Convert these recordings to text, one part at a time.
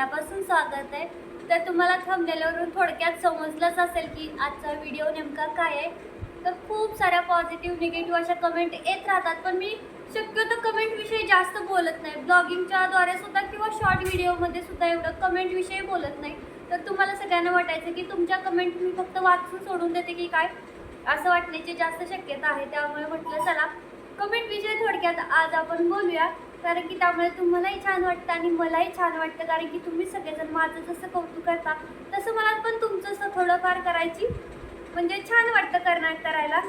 मनापासून स्वागत आहे. तर तुम्हाला थंबनेलवरून थोडक्यात समजलंच असेल की आजचा व्हिडिओ नेमका काय आहे. तर खूप साऱ्या पॉझिटिव्ह निगेटिव्ह अशा कमेंट येत राहतात. पण मी शक्यतो कमेंटविषयी जास्त बोलत नाही. ब्लॉगिंगच्याद्वारे सुद्धा किंवा शॉर्ट व्हिडिओमध्ये सुद्धा एवढं कमेंटविषयी बोलत नाही. तर तुम्हाला सगळ्यांना वाटायचं की तुमच्या कमेंट मी फक्त वाचून सोडून देते की काय? असं वाटण्याची जास्त शक्यता आहे. त्यामुळे म्हटलं चला कमेंटविषयी थोडक्यात आज आपण बोलूया. कारण की त्यामुळे तुम्हालाही छान वाटतं आणि मलाही छान वाटतं कारण की तुम्ही सगळेजण माझं जसं कौतुक करता तसं मला पण तुमचं असं थोडंफार करायची म्हणजे छान वाटतं करणार करायला.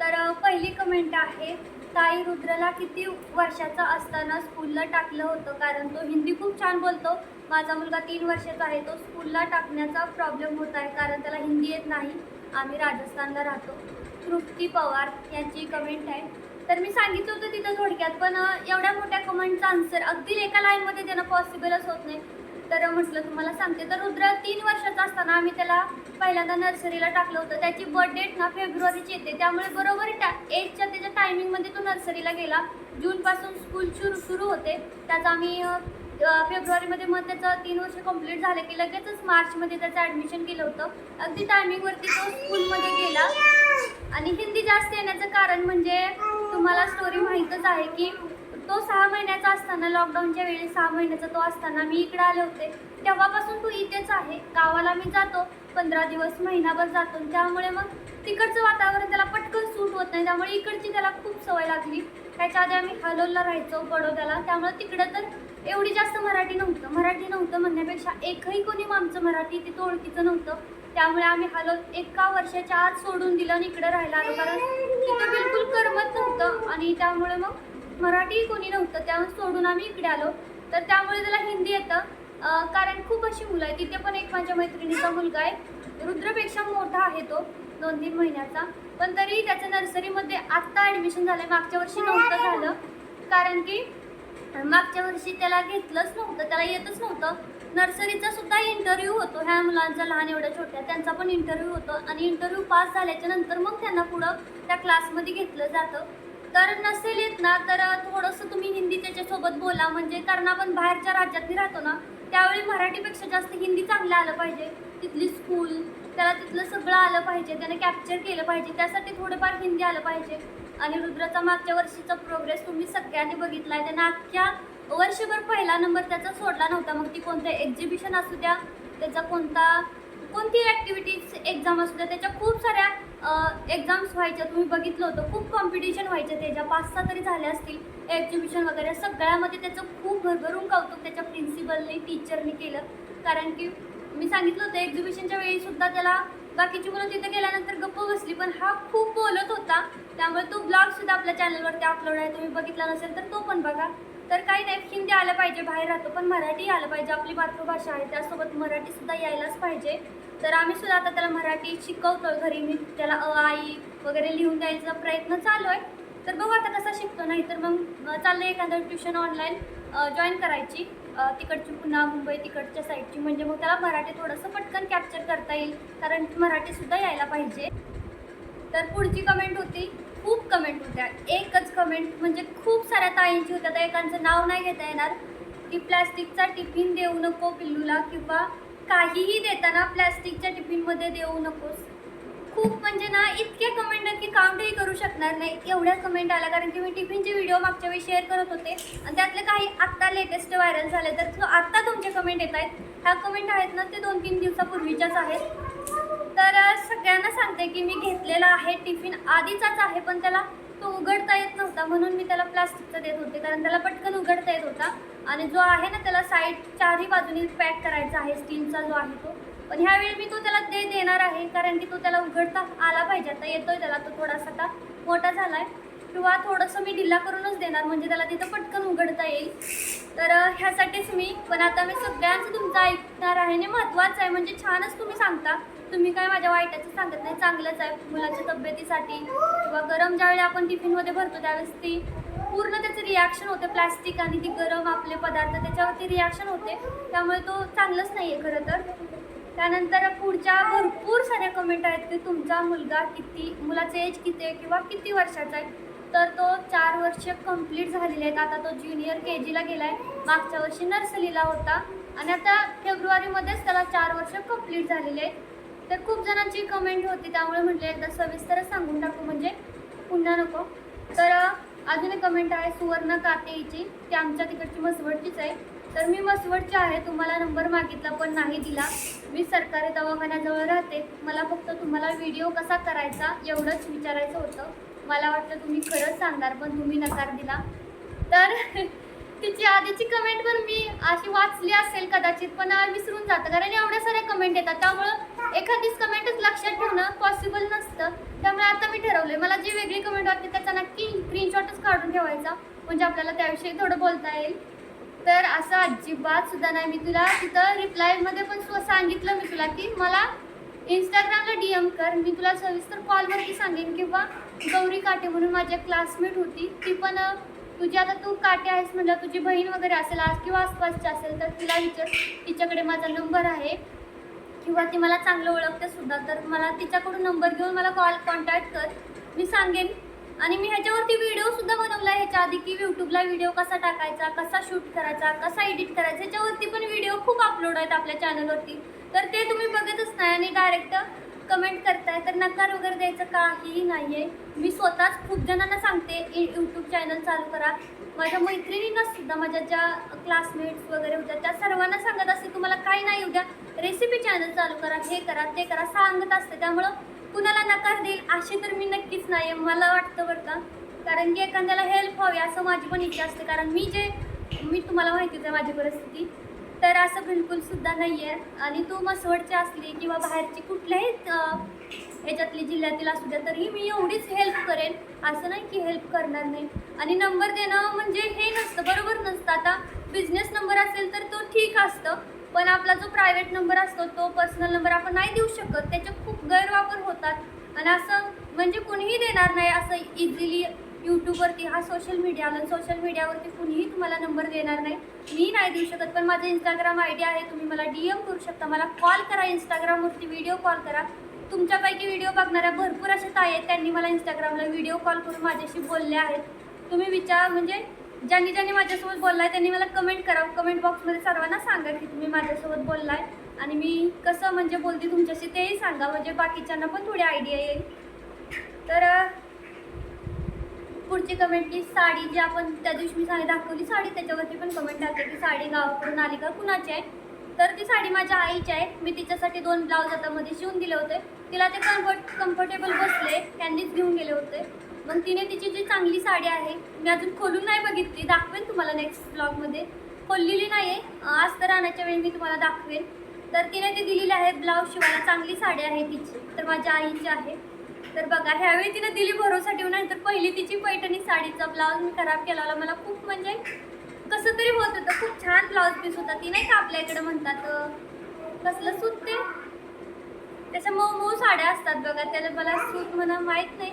तर पहिली कमेंट आहे ताई रुद्रला किती वर्षाचा असताना स्कूलला टाकलं होतं कारण तो हिंदी खूप छान बोलतो. माझा मुलगा तीन वर्षाचा आहे तो स्कूलला टाकण्याचा प्रॉब्लेम होत आहे कारण त्याला हिंदी येत नाही. आम्ही राजस्थानला राहतो. तृप्ती पवार यांची कमेंट आहे. तर मी सांगितलं होतं तिथं थोडक्यात पण एवढ्या मोठ्या कमेंटचा आन्सर अगदी एका लाईनमध्ये देणं पॉसिबलच होत नाही. तर म्हटलं तुम्हाला सांगते. तर रुद्र तीन वर्षाचा असताना आम्ही त्याला पहिल्यांदा नर्सरीला टाकलं होतं. त्याची बर्थ डेट ना फेब्रुवारीची येते. त्यामुळे बरोबर त्या एजच्या त्याच्या टायमिंगमध्ये तो नर्सरीला गेला. जूनपासून स्कूल सुरू सुरू होते. त्याचा आम्ही फेब्रुवारीमध्ये मग त्याचं तीन वर्ष कंप्लीट झालं की लगेचच मार्चमध्ये त्याचं ॲडमिशन केलं होतं. अगदी टायमिंगवरती तो स्कूलमध्ये गेला. आणि हिंदी जास्त येण्याचं कारण म्हणजे तुम्हाला स्टोरी माहीतच आहे की तो सहा महिन्याचा असताना लॉकडाऊनच्या वेळी सहा महिन्याचा तो असताना मी इकडे आले होते. तेव्हापासून तो इथेच आहे. गावाला मी जातो पंधरा दिवस महिनाभर जातो. त्यामुळे मग तिकडचं वातावरण त्याला पटकन सूट होत नाही. त्यामुळे इकडची त्याला खूप सवय लागली. त्याच्या आधी आम्ही हलोलला राहायचो बडोद्याला त्यामुळे तिकडं तर एवढी जास्त मराठी नव्हतं. मराठी नव्हतं म्हणण्यापेक्षा एकही कोणी आमचं मराठी तिथं ओळखीचं नव्हतं. त्यामुळे आम्ही हलो एका वर्षाच्या आत सोडून दिलं आणि इकडे राहायला आलो. कारण तिथं बिलकुल करमत नव्हतं आणि त्यामुळे मग मराठी कोणी नव्हतं त्यामुळे सोडून आम्ही इकडे आलो. तर त्यामुळे त्याला हिंदी येतं. कारण खूप अशी मुलं आहे तिथे पण एक माझ्या मैत्रिणीचा मुलगा आहे. रुद्रपेक्षा मोठा आहे तो दोन तीन महिन्याचा. पण तरी त्याचं नर्सरीमध्ये आत्ता ॲडमिशन झालं मागच्या वर्षी नव्हतं झालं. कारण की मागच्या वर्षी त्याला घेतलंच नव्हतं त्याला येतच नव्हतं. नर्सरीचा सुद्धा इंटरव्ह्यू होतो. ह्या मुलांचा लहान एवढ्या छोट्या त्यांचा पण इंटरव्ह्यू होतो. आणि इंटरव्ह्यू पास झाल्याच्यानंतर मग त्यांना पुढं त्या क्लासमध्ये घेतलं जातं. तर नसेल येत ना तर थोडंसं तुम्ही हिंदी त्याच्यासोबत बोला. म्हणजे कारण आपण बाहेरच्या राज्यातही राहतो ना त्यावेळी मराठीपेक्षा जास्त हिंदी चांगलं आलं पाहिजे. तिथली स्कूल त्याला तिथलं सगळं आलं पाहिजे. त्याने कॅप्चर केलं पाहिजे. त्यासाठी थोडंफार हिंदी आलं पाहिजे. आणि रुद्राचा मागच्या वर्षीचा प्रोग्रेस तुम्ही सगळ्यांनी बघितला आहे त्यांना अख्ख्या वर्षभर पहिला नंबर त्याचा सोडला नव्हता. मग ती कोणतं एक्झिबिशन असू द्या त्याचा कोणता कोणती ॲक्टिव्हिटीज एक्झाम असू द्या त्याच्या खूप साऱ्या एक्झाम्स व्हायच्या. तुम्ही बघितलं होतं खूप कॉम्पिटिशन व्हायच्या त्याच्या. पाच सहा तरी झाल्या असतील एक्झिबिशन वगैरे. सगळ्यामध्ये त्याचं खूप भरभरून कौतुक त्याच्या प्रिन्सिपलने टीचरने केलं. कारण की मी सांगितलं होतं एक्झिबिशनच्या वेळीसुद्धा त्याला बाकीची मुलं तिथं गेल्यानंतर गप्प बसली. पण हा खूप बोलत होता. त्यामुळे तो ब्लॉगसुद्धा आपल्या चॅनलवरती अपलोड आहे. तुम्ही बघितला नसेल तर तो पण बघा. तर काही नाही हिंदी आलं पाहिजे बाहेर राहतो पण मराठी आलं पाहिजे. आपली मातृभाषा आहे त्यासोबत मराठी सुद्धा यायलाच पाहिजे. तर आम्ही सुद्धा आता त्याला मराठी शिकवतो घरी. मी त्याला अ आई वगैरे लिहून द्यायचा प्रयत्न चालू आहे. तर बघू आता कसा शिकतो. नाही तर मग चाललं एखादं ट्युशन ऑनलाईन जॉईन करायची. तिकडची पुन्हा मुंबई तिकडच्या साईडची. म्हणजे मग त्याला मराठी थोडंसं पटकन कॅप्चर करता येईल. कारण मराठीसुद्धा यायला पाहिजे. तर पुढची कमेंट होती खूप कमेंट होत्या. एकच कमेंट म्हणजे खूप साऱ्या ताईंची होत्या. तर एकांचं नाव नाही घेता येणार. की प्लॅस्टिकचा टिफिन देऊ नको पिल्लूला किंवा काहीही देताना प्लॅस्टिकच्या टिफिनमध्ये देऊ नकोस. खूप म्हणजे ना इतके कमेंट आहेत की काउंटही करू शकणार नाही. एवढ्या कमेंट आल्या कारण की मी टिफिनचे व्हिडिओ मागच्या वेळी शेअर करत होते. आणि त्यातले काही आत्ता लेटेस्ट व्हायरल झाले. तर आत्ता तुमचे कमेंट येत आहेत. ह्या कमेंट आहेत ना ते दोन तीन दिवसापूर्वीच्याच आहेत. तर सगळ्यांना सांगते की मी घेतलेला आहे टिफिन आधीचाच आहे पण त्याला तो उघडता येत नव्हता म्हणून मी त्याला प्लास्टिकचा देत होते कारण त्याला पटकन उघडता येत होता. आणि जो आहे ना त्याला साईड चारही बाजूनी पॅक करायचा आहे स्टीलचा जो आहे तो. पण ह्यावेळी मी तो त्याला दे देणार आहे कारण की तो त्याला उघडता आला पाहिजे. आता येतोय त्याला तो थोडासा आता मोठा झाला आहे किंवा थोडंसं मी ढिला करूनच देणार म्हणजे त्याला तिथं पटकन उघडता येईल. तर ह्यासाठीच मी पण आता मी सगळ्यांचं तुमचं ऐकणार आहे आणि महत्त्वाचं आहे म्हणजे छानच तुम्ही सांगता. तुम्ही काय माझ्या वाईटाचं सांगत नाही? चांगलंच आहे मुलाच्या तब्येतीसाठी. किंवा गरम ज्यावेळी आपण टिफिनमध्ये भरतो त्यावेळेस ती पूर्ण त्याचं रिॲक्शन होते. प्लॅस्टिक आणि ती गरम आपले पदार्थ त्याच्यावरती रिॲक्शन होते. त्यामुळे तो चांगलंच नाही आहे खरं तर. त्यानंतर पुढच्या भरपूर साऱ्या कमेंट आहेत की तुमचा मुलगा किती मुलाचं एज किती आहे किंवा किती वर्षाचा आहे? तर तो चार वर्ष कंप्लीट झालेले आहेत. आता तो ज्युनियर के जीला गेला आहे मागच्या वर्षी नर्सरीला होता. आणि आता फेब्रुवारीमध्येच त्याला चार वर्ष कंप्लीट झालेले आहेत. तर खूप जणांची कमेंट होती त्यामुळे म्हटले एकदा सविस्तर सांगून टाकू म्हणजे पुन्हा नको. तर अजून एक कमेंट आहे सुवर्ण कातेईची ती आमच्या तिकडची मसवडचीच आहे. तर मी मसवडची आहे तुम्हाला नंबर मागितला पण नाही दिला. मी सरकारी दवाखान्याजवळ राहते मला फक्त तुम्हाला व्हिडिओ कसा करायचा एवढंच विचारायचं होतं. मला वाटतं तुम्ही खरंच सांगणार पण तुम्ही नकार दिला. तर तिची आधीची कमेंट पण मी अशी वाचली असेल कदाचित पण विसरून जातं. कारण एवढ्या साऱ्या कमेंट येतात. त्यामुळं एखादीच कमेंटच लक्षात ठेवणं पॉसिबल नसतं. त्यामुळे आता मी ठरवलंय. मला जी वेगळी कमेंट वाटते त्याचा नक्की स्क्रीनशॉटच काढून ठेवायचा. म्हणजे आपल्याला त्याविषयी थोडं बोलता येईल. तर असं अजिबात सुद्धा नाही. मी तुला तिथं रिप्लायमध्ये पण स्व सांगितलं मी तुला की मला इंस्टाग्रामला डी एम कर. मी तुला सविस्तर कॉलवरती सांगेन किंवा गौरी काटे म्हणून माझी क्लासमेट होती. ती पण तुझी आता तू काटे आहेस म्हणलं तुझी बहीण वगैरे असेल आज किंवा आसपासची असेल तर तिला विचार. तिच्याकडे माझा नंबर आहे. किंवा ती मला चांगलं ओळखते सुद्धा तर मला तिच्याकडून नंबर घेऊन मला कॉल कॉन्टॅक्ट कर. मी सांगेन. आणि मी ह्याच्यावरती व्हिडिओ सुद्धा बनवला आहे. ह्याच्या आधी की यूट्यूबला व्हिडिओ कसा टाकायचा कसा शूट करायचा कसा एडिट करायचा ह्याच्यावरती पण व्हिडिओ खूप अपलोड आहेत आपल्या चॅनलवरती तर ते तुम्ही बघतच नाही आणि डायरेक्ट कमेंट करताय तर नकार वगैरे द्यायचं काहीही नाही आहे मी स्वतःच खूप जणांना सांगते यूट्यूब चॅनल चालू करा. माझ्या मैत्रिणींना सुद्धा माझ्या ज्या क्लासमेट्स वगैरे होत्या त्या सर्वांना सांगत असते तुम्हाला काही नाही उद्या रेसिपी चॅनल चालू करा हे करा ते करा सांगत असते. त्यामुळं कुणाला नकार देईल अशी तर मी नक्कीच नाही आहे मला वाटतं बरं का. कारण की एखाद्याला हेल्प हवी असं माझी पण इच्छा असते. कारण मी जे मी तुम्हाला माहितीच आहे माझी परिस्थिती. तर असं बिलकुल सुद्धा नाही आहे आणि तू मसवडची असली किंवा बाहेरची कुठल्याही ह्याच्यातली जिल्ह्यातील असू द्या तरीही मी एवढीच हेल्प करेन. असं नाही की हेल्प करणार नाही. आणि नंबर देणं म्हणजे हे नसतं बरोबर नसतं. आता बिझनेस नंबर असेल तर तो ठीक असतं पण आपला जो प्रायव्हेट नंबर असतो तो पर्सनल नंबर आपण नाही देऊ शकत. त्याचे खूप गैरवापर होतात. आणि असं म्हणजे कुणीही देणार नाही असं इझिली यूट्यूबवरती हा सोशल मीडिया आला. सोशल मीडियावरती कुणीही तुम्हाला नंबर देणार नाही. मी नाही देऊ शकत पण माझं इंस्टाग्राम आय डी आहे. तुम्ही मला डी एम करू शकता. मला कॉल करा इंस्टाग्रामवरती व्हिडिओ कॉल करा. तुमच्यापैकी व्हिडिओ बघणाऱ्या भरपूर अशा ताई आहेत. त्यांनी मला इंस्टाग्रामला व्हिडिओ कॉल करून माझ्याशी बोलले आहेत. तुम्ही विचार म्हणजे ज्यांनी ज्यांनी माझ्यासोबत बोललाय त्यांनी मला कमेंट करा. कमेंट बॉक्समध्ये सर्वांना सांगा की तुम्ही माझ्यासोबत बोललाय. आणि मी कसं म्हणजे बोलते तुमच्याशी तेही सांगा. म्हणजे बाकीच्यांना पण थोडी आयडिया येईल. तर पुढची कमेंट की साडी जी आपण त्या दिवशी मी साडी दाखवली साडी त्याच्यावरती पण कमेंट टाकली की साडी गावाकडून आली का कुणाची आहे? तर ती साडी माझ्या आईची आहे. मी तिच्यासाठी दोन ब्लाऊज आता मध्ये शिवून दिले होते. तिला ते कम्फर्ट कम्फर्टेबल बसले त्यांनीच घेऊन गेले होते. मग तिने तिची जी चांगली साडी आहे मी अजून खोलून नाही बघितली. दाखवेन तुम्हाला नेक्स्ट ब्लॉगमध्ये खोललेली नाही आहे आज तर आणायच्या वेळी मी तुम्हाला दाखवेन. तर तिने ती दिलेली आहे ब्लाऊज शिवायला. चांगली साडी आहे तिची. तर माझ्या आईची आहे. तर बघा ह्यावेळी तिने दिली भरोसा ठेवून नाही तर पहिली तिची पैठणी साडीचा ब्लाऊज मी खराब केला होता. मला खूप म्हणजे कसं तरी होत होतं. खूप छान ब्लाऊज पीस होता. ती नाही का आपल्या इकडे म्हणतात कसलं सूत ते? त्याच्या मऊ मऊ साड्या असतात बघा. त्याला मला सूत म्हणा माहीत नाही.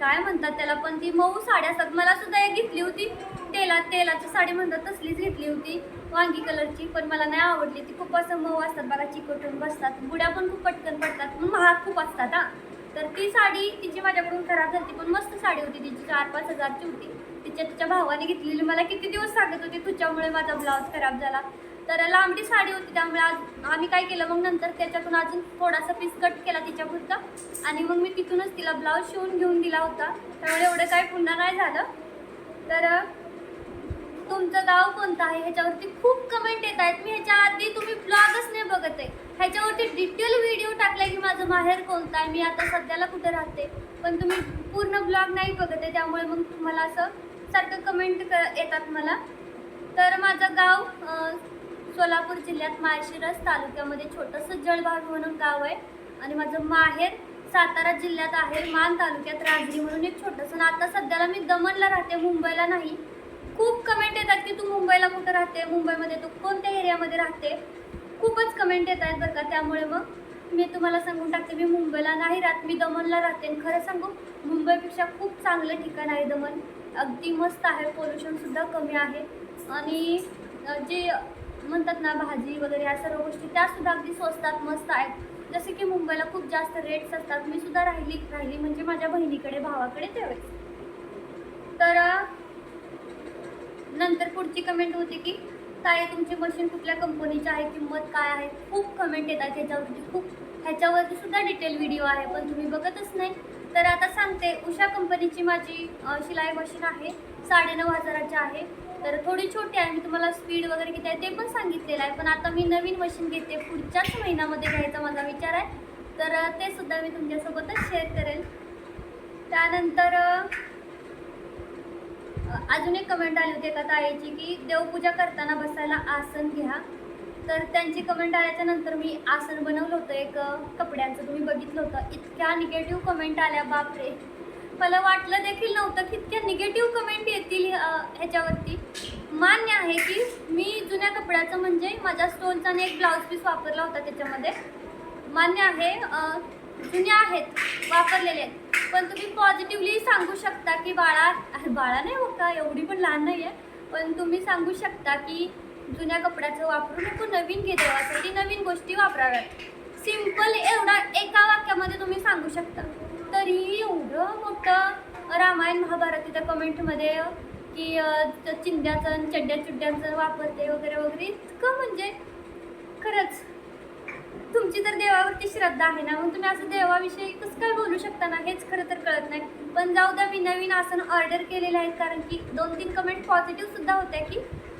काय म्हणतात त्याला पण ती मऊ साड्या असतात. मला सुद्धा एक घेतली होती. तेला तेलाची साडी म्हणतात तसलीच घेतली होती. वांगी कलरची पण मला नाही आवडली. ती खूप असं मऊ असतात बघा. चिकटून बसतात. बुड्या पण खूप पटकन पडतात. महाग खूप असतात हा. तर ती साडी तिची माझ्याकडून खराब झाली पण मस्त साडी होती तिची चार पाच हजारची होती. तिच्या तिच्या भावाने घेतलेली. मला किती दिवस सांगत होती तुझ्यामुळे माझा ब्लाऊज खराब झाला. तर लांबडी साडी होती त्यामुळे आज आम्ही काय केलं मग नंतर त्याच्यातून अजून थोडासा पीस कट केला तिच्या पुरता आणि मग मी तिथूनच तिला ब्लाऊज शिवून घेऊन दिला होता. त्यामुळे एवढं काय पुन्हा नाही झालं. तर तुमचं गाव कोणतं आहे? ह्याच्यावरती खूप कमेंट येत आहेत. मी ह्याच्या आधी तुम्ही ब्लॉगच नाही बघत आहे. ह्याच्यावरती डिटेल व्हिडिओ टाकला की माझं माहेर कोणतं आहे? मी आता सध्याला कुठे राहते? पण तुम्ही पूर्ण ब्लॉग नाही बघत आहे त्यामुळे मग तुम्हाला असं सारखं कमेंट क येतात मला. तर माझं गाव सोलापूर जिल्ह्यात माळशिरस तालुक्यामध्ये छोटंसं जळभाग म्हणून गाव आहे. आणि माझं माहेर सातारा जिल्ह्यात आहे मान तालुक्यात राजरी म्हणून एक छोटंसं. आता सध्याला मी दमणला राहते मुंबईला नाही. खूप कमेंट येतात की तू मुंबईला कुठं राहते? मुंबईमध्ये तू कोणत्या एरियामध्ये राहते? खूपच कमेंट येत आहेत बरं का. त्यामुळे मग मी तुम्हाला सांगून टाकते मी मुंबईला नाही राहत मी दमणला राहते. आणि खरं सांगू मुंबईपेक्षा खूप चांगलं ठिकाण आहे दमण अगदी मस्त आहे. पोल्युशनसुद्धा कमी आहे. आणि जे म्हणतात ना भाजी वगैरे या सर्व गोष्टी त्यासुद्धा अगदी स्वस्तात मस्त आहेत. जसे की मुंबईला खूप जास्त रेट्स असतात. मी सुद्धा राहिली राहिली म्हणजे माझ्या बहिणीकडे भावाकडे त्यावेळेस. तर नंतर पुढची कमेंट होती की ताई तुमची मशीन कुठल्या कंपनीची आहे? किंमत काय आहे? खूप कमेंट येतात ह्याच्यावरती. खूप ह्याच्यावरती सुद्धा डिटेल व्हिडिओ आहे पण तुम्ही बघतच नाही. तर आता सांगते उषा कंपनीची माझी शिलाई मशीन आहे साडेनऊ हजाराची आहे. तर थोडी छोटी आहे मी तुम्हाला स्पीड वगैरे किती आहे ते पण सांगितलेलं आहे. पण आता मी नवीन मशीन घेते. पुढच्याच महिन्यामध्ये घ्यायचा माझा विचार आहे. तर ते सुद्धा मी तुमच्यासोबतच शेअर करेल. त्यानंतर अजून एक कमेंट आली होती एका ताईची की देवपूजा करताना बसायला आसन घ्या. तर त्यांची कमेंट आल्याच्यानंतर मी आसन बनवलं होतं. एक कपड्यांचं तुम्ही बघितलं होतं. इतक्या निगेटिव्ह कमेंट आल्या बापरे. मला वाटलं देखील नव्हतं की इतक्या निगेटिव्ह कमेंट येतील ह्याच्यावरती. मान्य आहे की मी जुन्या कपड्याचं म्हणजे माझ्या स्टोनचा आणि एक ब्लाऊज पीस वापरला होता त्याच्यामध्ये. मान्य आहे जुने जुन्या आहेत वापरलेले आहेत. पण तुम्ही पॉझिटिव्हली सांगू शकता की बाळा बाळा नाही हो का एवढी पण लहान नाही आहे पण तुम्ही सांगू शकता की जुन्या कपड्याचं वापरू नको नवीन घे देवासाठी नवीन गोष्टी वापराव्यात. सिंपल एवढा एका वाक्यामध्ये तुम्ही सांगू शकता. तरीही एवढं मोठं रामायण महाभारत तिथं कमेंटमध्ये की अ, चिंध्याचं चड्ड्या चुड्ड्यांचं वापरते वगैरे वगैरे इतकं म्हणजे खरंच तुमची तर देवावरती श्रद्धा आहे ना मग तुम्ही असं देवाविषयी कसं काय बोलू शकता ना? हेच खरं तर कळत नाही. पण जाऊ द्या मी नवीन आसन ऑर्डर केलेलं आहे कारण की दोन तीन कमेंट पॉझिटिव्ह सुद्धा होत्या की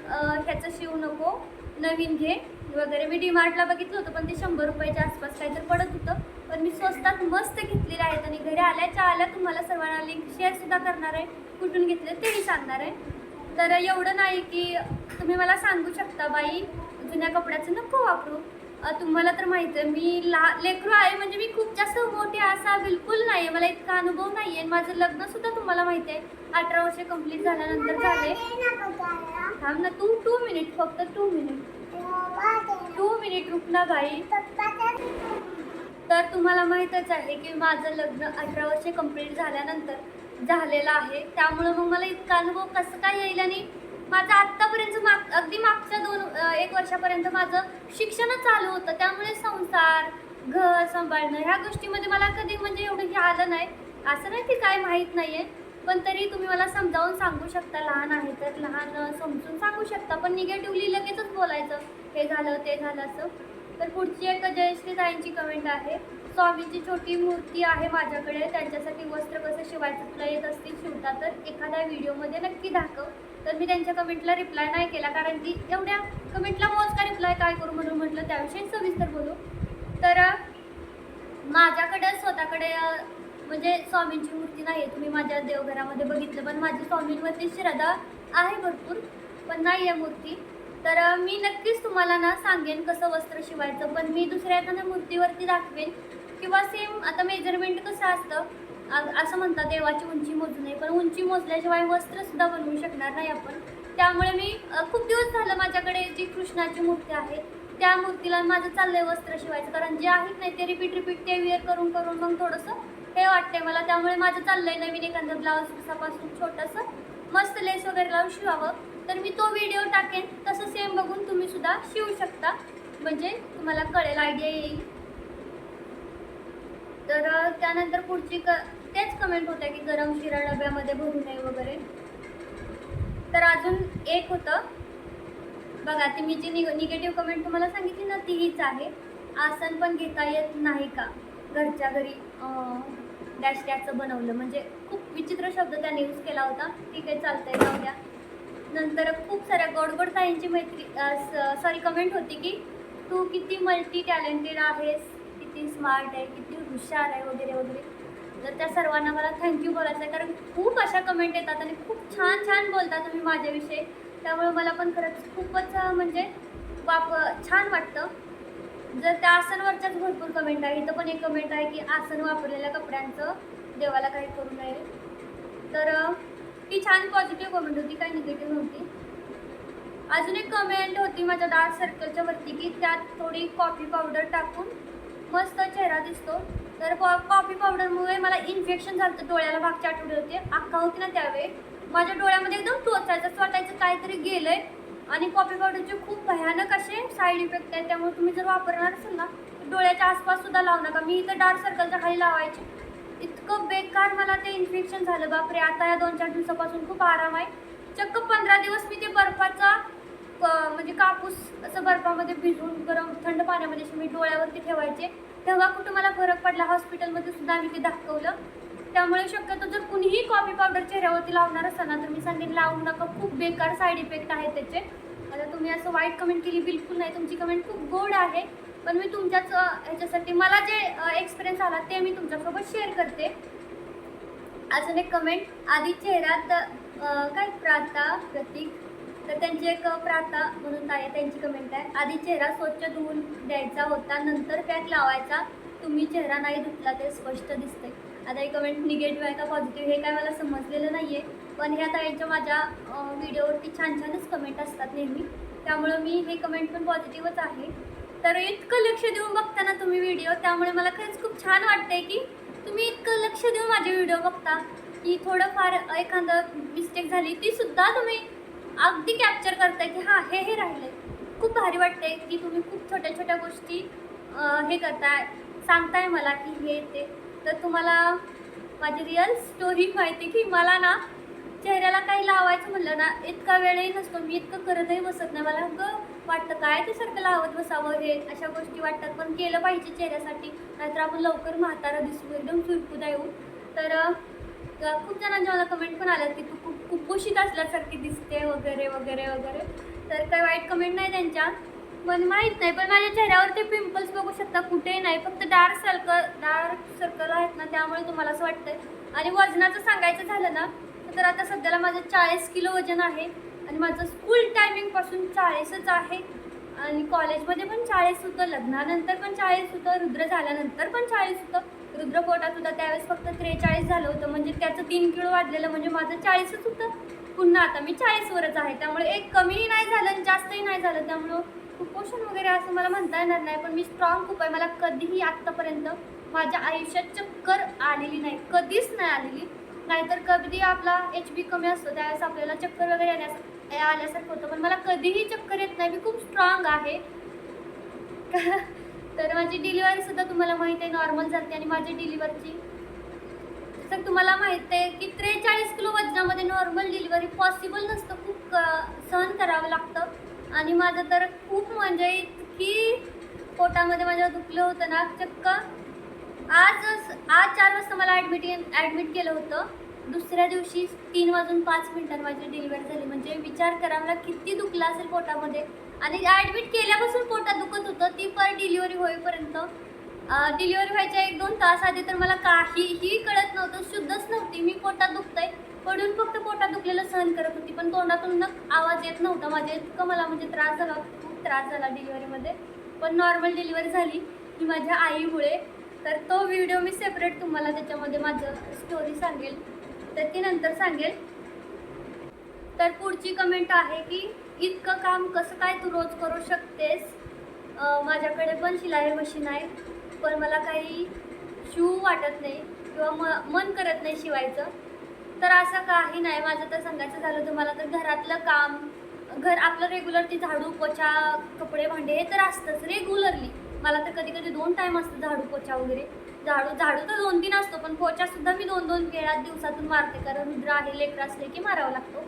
ह्याचं शिवू नको नवीन घे वगैरे. मी डीमार्टला बघितलं होतं पण ते शंभर रुपयाच्या आसपास काहीतरी पडत होतं. पण मी स्वस्तात मस्त घेतलेले आहेत आणि घरी आल्याच्या आल्या तुम्हाला सर्वांना लिंक शेअरसुद्धा करणार आहे. कुठून घेतले तेही सांगणार आहे. तर एवढं नाही की तुम्ही मला सांगू शकता बाई. जुन्या कपड्याचं नको वापरू. तुम्हाला तर माहीत आहे मी ला लेकरू आहे म्हणजे मी खूप जास्त मोठी असा बिलकुल नाही आहे मला इतका अनुभव नाही आहे माझं लग्नसुद्धा तुम्हाला माहीत आहे अठरा वर्ष कंप्लीट झाल्यानंतर झाले. थांब ना तू टू मिनिट फक्त टू मिनिट टू मिनिट रुक ना बाई. तर तुम्हाला माहीतच आहे की माझं लग्न अठरा वर्ष कंप्लीट झाल्यानंतर झालेलं आहे. त्यामुळं मग मला इतका अनुभव कसं काय येईल आणि माझं आत्तापर्यंत माग अगदी मागच्या दोन एक वर्षापर्यंत माझं शिक्षणच चालू होतं. त्यामुळे संसार घर सांभाळणं ह्या गोष्टीमध्ये मला कधी म्हणजे एवढं हे आलं नाही. असं नाही की काय माहीत नाही आहे पण तरी तुम्ही मला समजावून सांगू शकता लहान आहे तर लहान समजून सांगू शकता. पण निगेटिव्हली लगेचच बोलायचं हे झालं ते झालं असं. तर पुढची एक जयश्री ताईंची कमेंट आहे स्वामीची छोटी मूर्ती आहे माझ्याकडे. त्यांच्यासाठी वस्त्र कसं शिवायचं? तुला येत असतील शिवता तर एखाद्या व्हिडिओमध्ये नक्की दाखव. तर मी त्यांच्या कमेंटला रिप्लाय नाही केला कारण की एवढ्या कमेंटला मोजका रिप्लाय काय करू म्हणून म्हटलं त्याविषयी सविस्तर बोलू. तर माझ्याकडे स्वतःकडे म्हणजे स्वामींची मूर्ती नाही आहे तुम्ही माझ्या देवघरामध्ये बघितलं पण माझी स्वामींवरती श्रद्धा आहे भरपूर पण नाही आहे मूर्ती. तर मी नक्कीच तुम्हाला ना सांगेन कसं वस्त्र शिवायचं पण मी दुसऱ्या एखाद्या मूर्तीवरती दाखवेन. किंवा सेम आता मेजरमेंट कसं असतं असं म्हणतात देवाची उंची मोजू नये. पण उंची मोजल्याशिवाय वस्त्रसुद्धा बनवू शकणार नाही आपण. त्यामुळे मी खूप दिवस झालं माझ्याकडे जी कृष्णाची मूर्ती आहे त्या मूर्तीला माझं चाललंय वस्त्र शिवायचं. कारण जे आहेत नाही ते रिपीट रिपीट ते वेअर करून करून मग थोडंसं हे वाटतंय मला. त्यामुळे माझं चाललंय नवीन एखादं ब्लाऊज पिसापासून छोटंसं मस्त लेस वगैरे लावून शिवावं. तर मी तो व्हिडिओ टाकेन. तसं सेम बघून तुम्ही सुद्धा शिवू शकता. म्हणजे तुम्हाला कळेल आयडिया येईल. तर त्यानंतर पुढची क तेच कमेंट होत्या की गरम शिरा डब्यामध्ये भरू नये वगैरे. तर अजून एक होतं. बघा ती मी जी निग निगेटिव्ह कमेंट तुम्हाला सांगितली ना ती हीच आहे. आसन पण घेता येत नाही का? घरच्या घरी डॅश डॅशचं बनवलं. म्हणजे खूप विचित्र शब्द त्याने यूज केला होता. ठीक आहे चालतंय जाऊ द्या. नंतर खूप साऱ्या गोडगोड ताईंची मैत्री सॉरी कमेंट होती की तू किती मल्टी टॅलेंटेड आहेस. किती स्मार्ट आहे किती हुशार आहे वगैरे वगैरे. तर त्या सर्वांना मला थँक्यू बोलायचं आहे कारण खूप अशा कमेंट येतात आणि खूप छान छान बोलता तुम्ही माझ्याविषयी. त्यामुळे मला पण खरंच खूपच म्हणजे वाप छान वाटतं. जर त्या आसनवरच्याच भरपूर कमेंट आहे इथं पण एक कमेंट आहे की आसन वापरलेल्या कपड्यांचं देवाला काही करू नये. तर ती छान पॉझिटिव्ह कमेंट होती काही निगेटिव्ह नव्हती. अजून एक कमेंट होती माझ्या डार्क सर्कलच्या वरती की त्यात थोडी कॉफी पावडर टाकून मस्त चेहरा दिसतो. तर कॉफी पावडरमुळे मला इन्फेक्शन झालं होतं डोळ्याला मागच्या आठवडे होते. अक्का होती ना त्यावेळी. माझ्या डोळ्यामध्ये एकदम टोचायचं स्वतःचं काहीतरी काहीतरी गेलंय. आणि कॉफी पावडरचे खूप भयानक असे साईड इफेक्ट आहेत त्यामुळे तुम्ही जर वापरणार असाल ना डोळ्याच्या आसपास सुद्धा लावू नका. मी इथं डार्क सर्कलच्या खाली लावायचे. इतकं इतकं बेकार मला ते इन्फेक्शन झालं. बापरे आता या दोन चार दिवसापासून खूप आराम आहे. चक्क पंधरा दिवस मी ते बर्फाचा क- म्हणजे कापूस असं बर्फामध्ये भिजवून गरम थंड पाण्यामध्ये मी डोळ्यावरती ठेवायचे. तेव्हा कुठं मला फरक पडला हॉस्पिटलमध्ये सुद्धा आम्ही ते दाखवलं. त्यामुळे शक्यतो जर कुणीही कॉफी पावडर चेहऱ्यावरती लावणार असाल ना तर मी सांगेन लावू नका खूप बेकार साईड इफेक्ट आहेत त्याचे. आता तुम्ही असं वाईट कमेंट केली बिलकुल नाही. तुमची कमेंट खूप गोड आहे. पण मी तुमच्याच ह्याच्यासाठी मला जे एक्सपिरियन्स आला ते मी तुमच्यासोबत शेअर करते. अजून एक कमेंट आधी चेहऱ्यात काय प्राता प्रतीक तर त्यांची एक प्राता म्हणून आहे त्यांची कमेंट आहे. आधी चेहरा स्वच्छ धुवून द्यायचा होता नंतर पॅक लावायचा. तुम्ही चेहरा नाही धुतला ते स्पष्ट दिसते आता ही कमेंट निगेटिव्ह आहे का पॉझिटिव्ह हे काय मला समजलेलं नाही आहे पण ह्या ताईंच्या माझ्या व्हिडिओवरती छान छानच कमेंट असतात नेहमी. त्यामुळं मी हे कमेंट पण पॉझिटिव्हच आहे. तर इतकं लक्ष देऊन बघता ना तुम्ही व्हिडिओ त्यामुळे मला खरंच खूप छान वाटतंय की तुम्ही इतकं लक्ष देऊन माझे व्हिडिओ बघता. की थोडंफार एखादं मिस्टेक झाली ती सुद्धा तुम्ही अगदी कॅप्चर करताय की हां हे हे राहिले खूप भारी वाटते की तुम्ही खूप छोट्या छोट्या गोष्टी हे करताय सांगताय मला की हे ते. तर तुम्हाला माझी रिअल स्टोरी माहिती की मला ना चेहऱ्याला काही लावायचं म्हणलं ना इतका वेळही नसतो. मी इतकं करतही बसत नाही. मला ग वाटतं काय ते सारखं लावत बसावं हे अशा गोष्टी वाटतात. पण केलं पाहिजे चेहऱ्यासाठी. नाहीतर आपण लवकर म्हातारा दिसू एकदम सुरकुदा येऊ तर खूप जणांच्या मला कमेंट पण आल्या की तू खूप कुपोषित असल्यासारखी दिसते वगैरे वगैरे वगैरे. तर काही वाईट कमेंट नाही त्यांच्या. पण माहीत नाही पण माझ्या चेहऱ्यावर ते पिंपल्स बघू शकता कुठेही नाही. फक्त डार्क सर्कल डार्क सर्कल आहेत ना त्यामुळे तुम्हाला असं वाटतंय. आणि वजनाचं सांगायचं झालं ना तर आता सध्याला माझं चाळीस किलो वजन आहे. आणि माझं स्कूल टायमिंगपासून चाळीसच आहे. आणि कॉलेजमध्ये पण चाळीस होतं लग्नानंतर पण चाळीस होतं रुद्र झाल्यानंतर पण चाळीस होतं. रुद्रकोटात होता त्यावेळेस फक्त त्रेचाळीस झालं होतं. म्हणजे त्याचं तीन किलो वाढलेलं म्हणजे माझं चाळीसच होतं. पुन्हा आता मी चाळीसवरच आहे. त्यामुळे एक कमीही नाही झालं आणि जास्तही नाही झालं. त्यामुळं कुपोषण वगैरे असं मला म्हणता येणार नाही पण मी स्ट्रॉंग खूप आहे. मला कधीही आत्तापर्यंत माझ्या आयुष्यात चक्कर आलेली नाही. कधीच नाही आलेली. नाहीतर कधी आपला एच बी कमी असतो त्यावेळेस आपल्याला चक्कर वगैरे येण्यास आल्यासारखं होतं. पण मला कधीही चक्कर येत नाही. मी खूप स्ट्रॉंग आहे. तर माझी डिलिव्हरी सुद्धा तुम्हाला माहिती आहे नॉर्मल झाली आणि माझी डिलिव्हरीची तर तुम्हाला माहिती आहे की त्रेचाळीस किलो वजनामध्ये नॉर्मल डिलिव्हरी पॉसिबल नसतं खूप सहन करावं लागतं. आणि माझं तर खूप म्हणजे इतकी पोटामध्ये माझ्या दुखलं होतं ना चक्क. आज आज चार वाजता मला ॲडमिट ॲडमिट केलं होतं. दुसऱ्या दिवशी तीन वाजून पाच मिनिटांनी माझी डिलिव्हरी झाली. म्हणजे विचार करा मला किती दुखलं असेल पोटामध्ये. आणि ॲडमिट केल्यापासून पोटात दुखत होतं. ती पर डिलिव्हरी होईपर्यंत. डिलिव्हरी व्हायच्या एक दोन तास आधी तर मला काहीही कळत नव्हतं. शुद्धच नव्हती. मी पोटात दुखतंय. पडून फक्त पोटात दुखलेलं सहन करत होती. पण तोंडातून न आवाज येत नव्हता. माझ्या इतकं मला म्हणजे त्रास झाला. खूप त्रास झाला डिलिव्हरीमध्ये पण नॉर्मल डिलिव्हरी झाली ही माझ्या आईमुळे. तर तो व्हिडिओ मी सेपरेट तुम्हाला त्याच्यामध्ये माझं स्टोरी सांगेल. तर ती नंतर सांगेल. तर पुढची कमेंट आहे की इतकं काम कसं काय तू रोज करू शकतेस? माझ्याकडे पण शिलाई मशीन आहे पण मला काही शिवू वाटत नाही किंवा म मन करत नाही शिवायचं. तर असं काही नाही माझं तर सांगायचं झालं तुम्हाला तर घरातलं काम घर आपलं रेग्युलर ती झाडू पोछा कपडे भांडे हे तर असतंच रेग्युलरली मला तर कधी कधी दोन टाईम असतं झाडू पोछा वगैरे. झाडू झाडू तर दोन तीन असतो पण पोचासुद्धा मी दोन दोन वेळा दिवसातून मारते कारण रुद्र आहे लेकर असले की मारावा लागतो.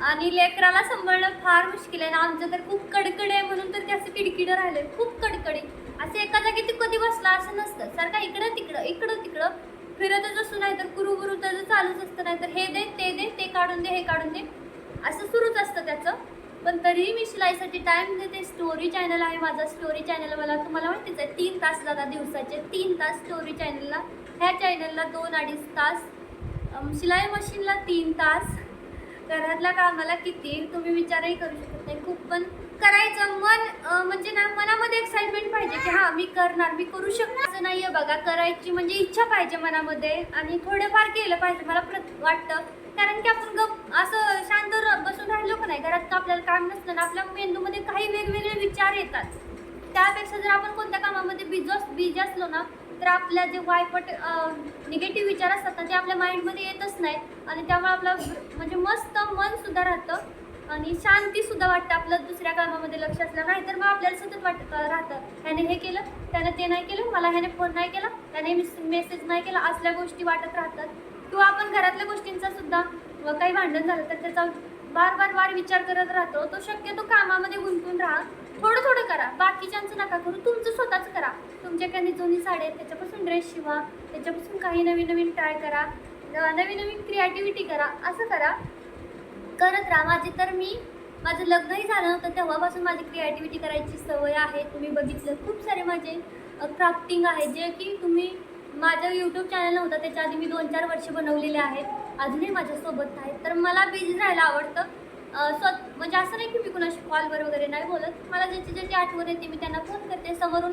आणि लेकराला सांभाळणं फार मुश्किल आहे ना. आमचं तर खूप कडकड आहे म्हणून तर ते असं किडकिडं राहिलं. खूप कडकडी. असं एका जागी ते कधी बसला असं नसतं. सारखा इकडं तिकडं इकडं तिकडं. फिरतच असू नाही तर कुरुबुरु त्याचं चालूच असतं नाही तर हे दे ते दे ते काढून दे हे काढून दे. असं सुरूच असतं त्याचं. पण तरीही मी शिलाईसाठी टाईम देते. स्टोरी चॅनल आहे माझा. स्टोरी चॅनल मला तुम्हाला माहितीच आहे. तीन तास जातात दिवसाचे. तीन तास स्टोरी चॅनलला ह्या चॅनलला दोन अडीच तास. शिलाई मशीनला तीन तास. घरातल्या कामाला किती तुम्ही विचारही करू शकत नाही. खूप पण करायचं मन म्हणजे ना मनामध्ये एक्साइटमेंट पाहिजे की हां मी करणार मी करू शकतो असं नाही आहे बघा करायची म्हणजे इच्छा पाहिजे मनामध्ये आणि थोडंफार केलं पाहिजे मला प्रत वाटतं. कारण की आपण गप असं शांत बसून राहिलो का नाही घरात का आपल्याला काम नसलं ना आपल्या मेंदूमध्ये काही वेगवेगळे विचार येतात. त्यापेक्षा जर आपण कोणत्या कामामध्ये बिझी बिझी असलो ना तर आपल्या जे वायपट निगेटिव्ह विचार असतात ना ते आपल्या माइंडमध्ये येतच नाहीत. आणि त्यामुळे आपलं म्हणजे मस्त मनसुद्धा राहतं. आणि शांतीसुद्धा वाटतं आपलं दुसऱ्या कामामध्ये लक्ष असलं. नाही तर मग आपल्याला सतत वाटत राहतं. ह्याने हे केलं त्याने ते नाही केलं मला ह्याने फोन नाही केला त्याने मेसेज नाही केला असल्या गोष्टी वाटत राहतात. किंवा आपण घरातल्या गोष्टींचा सुद्धा काही भांडण झालं तर त्याचा बार बार बार विचार करत राहतो. तो शक्यतो कामामध्ये गुंतून राहा. थोडं थोडं करा. बाकीच्यांचं नका करू. तुमचं स्वतःच करा. तुमच्याकडे जुनी साडी आहेत त्याच्यापासून ड्रेस शिवा. त्याच्यापासून काही नवीन नवीन ट्राय करा. नवीन नवीन क्रिएटिव्हिटी करा. असं करा. करत राहा. माझी तर मी माझं लग्नही झालं नव्हतं तेव्हापासून माझी क्रिएटिव्हिटी करायची सवय आहे. तुम्ही बघितलं खूप सारे माझे क्राफ्टिंग आहे जे की तुम्ही माझं यूट्यूब चॅनल नव्हतं. त्याच्या आधी मी दोन चार वर्ष बनवलेले आहेत. अजूनही माझ्यासोबत आहेत. तर मला बिझी राहायला आवडतं अं, स्व म्हणजे असं नाही की मी कुणाशी कॉलवर वगैरे नाही बोलत. मला ज्याची ज्याची आठवण येते मी त्यांना फोन करते. समोरून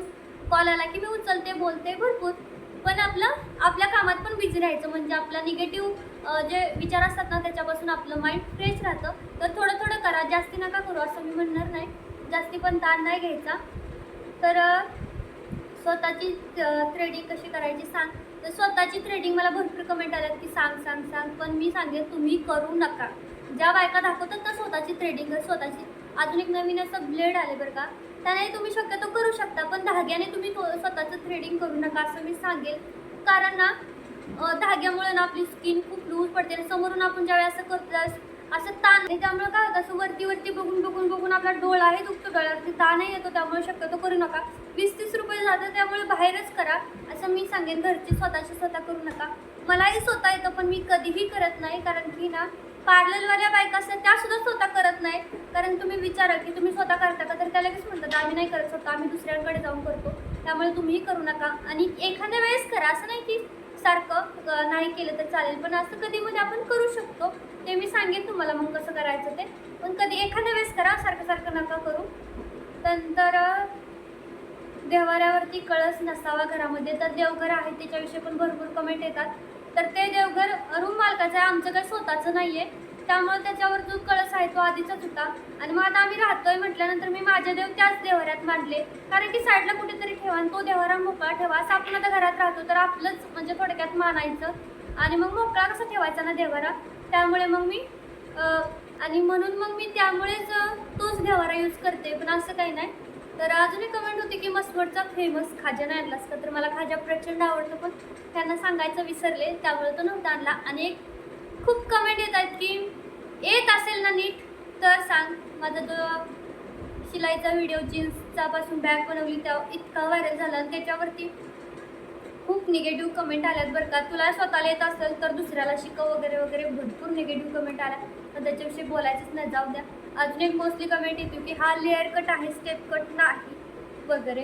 कॉल आला की मी उचलते बोलते भरपूर. पण आपलं आपल्या कामात पण बिझी राहायचं. म्हणजे आपला निगेटिव्ह जे विचार असतात ना त्याच्यापासून आपलं माइंड फ्रेश राहतं. तर थोडं थोडं करा. जास्ती नका करू असं मी म्हणणार नाही. जास्ती पण ताण नाही घ्यायचा. तर स्वतःची थ्रेडिंग कशी करायची सांग. तर स्वतःची थ्रेडिंग मला भरपूर कमेंट आल्यात की सांग सांग सांग. पण मी सांगेन तुम्ही करू नका. ज्या बायका दाखवतात ना स्वतःची थ्रेडिंग स्वतःची अजून एक नवीन असं ब्लेड आले बरं का त्याने तुम्ही शक्यतो करू शकता पण धाग्याने तुम्ही स्वतःचं थ्रेडिंग करू नका असं मी सांगेल. कारण ना धाग्यामुळे ना आपली स्किन खूप लूज पडते आणि समोरून आपण ज्यावेळी असं करतो त्यावेळेस असं ताण आणि त्यामुळे काय होतं असं वरती वरती बघून बघून बघून आपला डोळाही दुखतो डोळ्यावरती ताणही येतो त्यामुळे शक्यतो करू नका. वीस तीस रुपये जातं त्यामुळे बाहेरच करा असं मी सांगेन घरची स्वतःची स्वतः करू नका. मलाही स्वतः येतं पण मी कधीही करत नाही कारण की ना पार्लरवाल्या बायका असतात त्या सुद्धा स्वतः करत नाही कारण तुम्ही विचारा की तुम्ही स्वतः करता का? तर त्या लगेच म्हणतात आम्ही नाही करत स्वतः आम्ही दुसऱ्यांकडे जाऊन करतो. त्यामुळे तुम्हीही करू नका. आणि एखाद्या वेळेस करा असं नाही की सारखं नाही केलं तर चालेल. पण असं कधीमध्ये म्हणजे आपण करू शकतो. ते मी सांगेन तुम्हाला मग कसं करायचं ते. पण कधी एखाद्या वेळेस करा सारखं सारखं नका करू. नंतर देवाऱ्यावरती कळस नसावा घरामध्ये. तर देवघर आहे त्याच्याविषयी पण भरपूर कमेंट येतात. तर ते देवघर रूम मालकाचं आहे. आमचं काही स्वतःचं नाही आहे त्यामुळे त्याच्यावर जो कळस आहे तो आधीचाच होता. आणि मग आता आम्ही राहतोय म्हटल्यानंतर मी माझे देव त्याच देवाऱ्यात मांडले. कारण की साईडला कुठेतरी ठेवा आणि तो देवारा मोकळा ठेवा. असं आपण आता घरात राहतो तर आपलंच म्हणजे थोडक्यात मानायचं. आणि मग मोकळा कसा ठेवायचा ना देवारा? त्यामुळे मग मी आणि म्हणून मग मी त्यामुळेच तोच देवारा यूज करते. पण असं काही नाही. तर अजून एक कमेंट होती की मसवडचा फेमस खाजा नाही आणलास का तर मला खाजा प्रचंड आवडतं पण त्यांना सांगायचं विसरले. त्यामुळे तो नव्हता आणला. आणि एक खूप कमेंट येत आहेत की येत असेल ना नीट तर सांग. माझा जो शिलाईचा व्हिडिओ जीन्सचा पासून बॅग बनवली त्या इतका व्हायरल झाला. आणि त्याच्यावरती खूप निगेटिव्ह कमेंट आल्यात बरं का. तुला स्वतःला येत असेल तर दुसऱ्याला शिकव वगैरे वगैरे. भरपूर निगेटिव्ह कमेंट आल्या. तर त्याच्याविषयी बोलायचंच नाही. जाऊ द्या. अजून एक मोस्टली कमेंट येते की हा लेअर कट आहे स्टेप कट नाही वगैरे.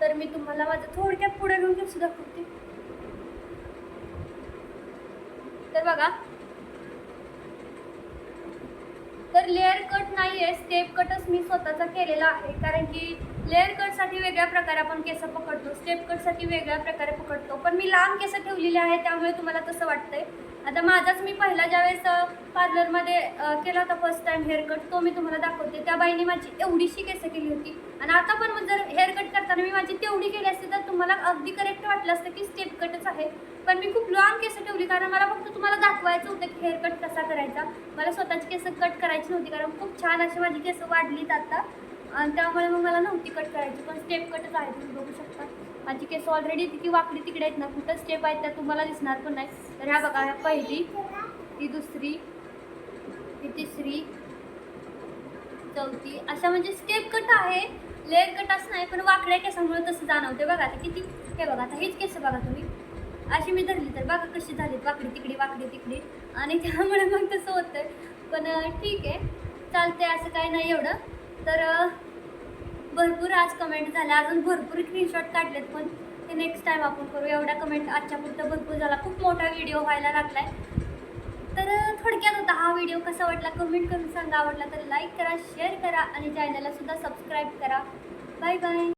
तर मी तुम्हाला माझं थोडक्यात पुढे घेऊन कसं दाखवते. तर बघा. तर लेअर कट नाही आहे स्टेप कटच मी स्वतःचा केलेला आहे. कारण की लेअर कटसाठी वेगळ्या प्रकारे आपण केस पकडतो स्टेप कटसाठी वेगळ्या प्रकारे पकडतो. पण मी लांब केस ठेवलेले आहे त्यामुळे तुम्हाला तसं वाटतंय. आता माझाच मी पहिला ज्यावेळेस पार्लरमध्ये केला होता फर्स्ट टाइम हेअरकट तो मी तुम्हाला दाखवते. त्या बाईने माझी एवढीशी केसं केली होती. आणि आता पण जर हेअर कट करताना मी माझी तेवढी केली असते तर तुम्हाला अगदी करेक्ट वाटलं असतं की स्टेप कटच आहे. पण मी खूप लॉंग केसं ठेवली कारण मला फक्त तुम्हाला दाखवायचं होतं की हेअरकट कसा करायचा. मला स्वतःची केसं कट करायची नव्हती कारण खूप छान अशी माझी केसं वाढलीत आता. आणि त्यामुळे मग मला नव्हती कट करायची पण स्टेप कटच आहे तुम्ही बघू शकता. माझी केस ऑलरेडी ती वाकडी तिकडे आहेत ना कुठं स्टेप आहेत त्या तुम्हाला दिसणार पण नाही. तर ह्या बघा ह्या पहिली ती दुसरी ती तिसरी चौथी अशा म्हणजे स्टेप कट आहे लेअर कट असं नाही पण वाकड्या केसामुळे तसं जाणवते बघा आता किती हे बघा आता हीच केस बघा तुम्ही. अशी मी धरली तर बघा कशी झालीत वाकडी तिकडे वाकडी तिकडे. आणि त्यामुळे मग तसं होतं पण ठीक आहे चालते असं काही नाही एवढं. तर भरपूर आज कमेंट झाल्या अजून भरपूर स्क्रीनशॉट काढलेत पण. ते नेक्स्ट टाईम आपण करू. एवढ्या कमेंट आजच्यापुरतं भरपूर झाला. खूप मोठा व्हिडिओ व्हायला लागला आहे तर थोडक्यात होता हा व्हिडिओ कसा वाटला कमेंट करून सांगा. आवडला तर लाईक करा शेअर करा आणि चॅनलला सुद्धा सबस्क्राईब करा. Bye bye